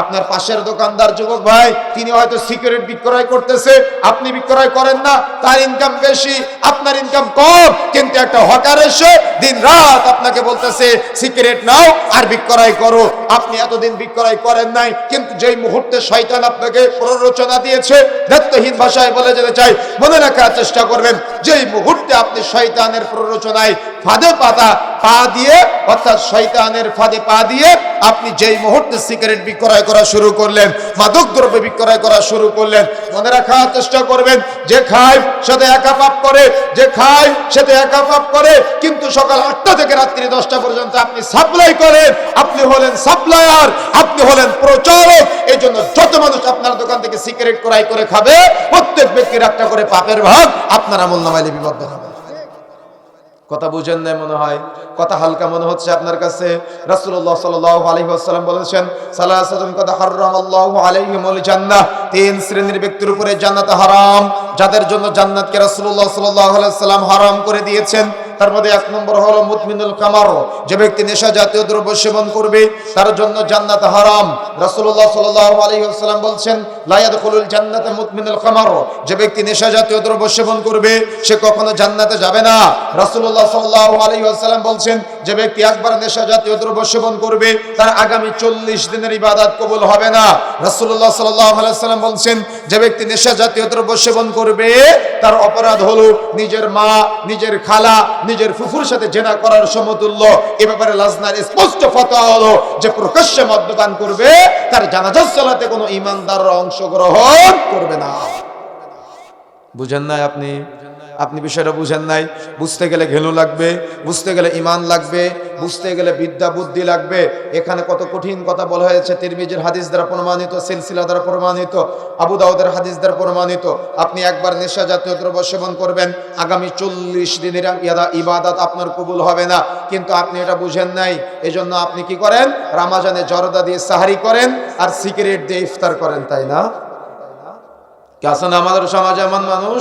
আপনার পাশের দোকানদার যুবক ভাই, তিনি হয়তো সিগারেট বিক্রয় করতেছে, আপনি বিক্রয় করেন না, তার ইনকাম বেশি, আপনার ইনকাম কম, কিন্তু একটা হকার এসে দিন রাত আপনাকে বলতেছে সিগারেট নাও আর বিক্রয় করো। আপনি এতদিন বিক্রয় করেন নাই, কিন্তু যেই মুহূর্তে শয়তান আপনাকে প্ররোচনা দিয়েছে দায়িত্বহীন ভাষায় বলে যেতে চাই, মনে রাখার চেষ্টা করবেন, যেই মুহূর্তে আপনি শয়তানের প্ররোচনায় ফাঁদে পাতা পা দিয়ে, অর্থাৎ শয়তানের ফাঁদে পা দিয়ে আপনি যেই মুহূর্তে সিগারেট বিক্রয় করা শুরু করলেন, মাদক দ্রব্য বিক্রয় করা শুরু করলেন, মনে রাখার চেষ্টা করবেন, যে খায় সাথে একা পাপ করে, যে খায় সাথে একা পাপ করে, কিন্তু সকাল আটটা থেকে রাত্রি দশটা পর্যন্ত আপনি সাপ্লাই করেন, আপনি হলেন সাপ্লায়ার, আপনি হলেন প্রচারক, এই জন্য যত মানুষ আপনার দোকান থেকে সিগারেট ক্রয় করে খাবে, প্রত্যেক ব্যক্তির একটা করে পাপের ভাগ আপনার আমল নামায় লিপিবদ্ধ হবে। কথা বুঝেন নাই মনে হয়। কথা হালকা মনে হচ্ছে আপনার কাছে। রাসূলুল্লাহ সাল্লাল্লাহু আলাইহি ওয়াসাল্লাম বলেছেন, সালাসাতুন কদ হারামাল্লাহু আলাইহিমুল জান্নাহ। তিন শ্রেণির ব্যক্তির উপরে জান্নাত হারাম। যাদের জন্য জান্নাতকে রাসূলুল্লাহ সাল্লাল্লাহু আলাইহি ওয়াসাল্লাম হারাম করে দিয়েছেন তার মধ্যে এক নম্বর হলো মুতমিনুল কামার। যে ব্যক্তি নেশা জাতীয় দ্রব্য সেবন করবে, তার জন্য জান্নাত হারাম। রাসূলুল্লাহ সাল্লাল্লাহু আলাইহি ওয়াসাল্লাম বলছেন, লা ইয়াদখুলুল জান্নাতা মুতমিনুল কামার। যে ব্যক্তি নেশা জাতীয় দ্রব্য সেবন করবে, সে কখনো জান্নাতে যাবে না। রাসূলুল্লাহ সাল্লাল্লাহু আলাইহি ওয়াসাল্লাম বলছেন যে ব্যক্তি একবার নেশা জাতীয় দ্রব্য সেবন করবে, তার আগামী চল্লিশ দিনের ইবাদত কবুল হবে না। আলাইহি ওয়াসাল্লাম বলছেন, যে ব্যক্তি নেশা জাতীয় দ্রব্য সেবন করবে, তার অপরাধ হলো নিজের মা, নিজের খালা, নিজের ফুফুর সাথে জেনা করার সমতুল্য। এ ব্যাপারে লাজনার স্পষ্ট ফতোয়া হলো যে প্রকাশ্যে মদ্যপান করবে, তার জানাজার সালাতে কোনো ইমানদার অংশগ্রহণ করবে না। বুঝেন নাই আপনি? আপনি বিষয়টা বুঝেন নাই। বুঝতে গেলে ঘেলু লাগবে, বুঝতে গেলে ইমান লাগবে, বুঝতে গেলে বিদ্যা বুদ্ধি লাগবে। এখানে কত কঠিন কথা বলা হয়েছে, তিরমিজের হাদিস দ্বারা প্রমাণিত, সিলসিলা দ্বারা প্রমাণিত, আবু দাউদের হাদিস দ্বারা প্রমাণিত। আপনি একবার নেশা জাতীয় দ্রব্য সেবন করবেন, আগামী চল্লিশ দিনের ইয়াদা ইবাদত আপনার কবুল হবে না। কিন্তু আপনি এটা বুঝেন নাই, এজন্য আপনি কি করেন? রামাজানে জরদা দিয়ে সাহারি করেন আর সিগারেট দিয়ে ইফতার করেন, তাই না? কি আছে আমাদের সমাজে এমন মানুষ?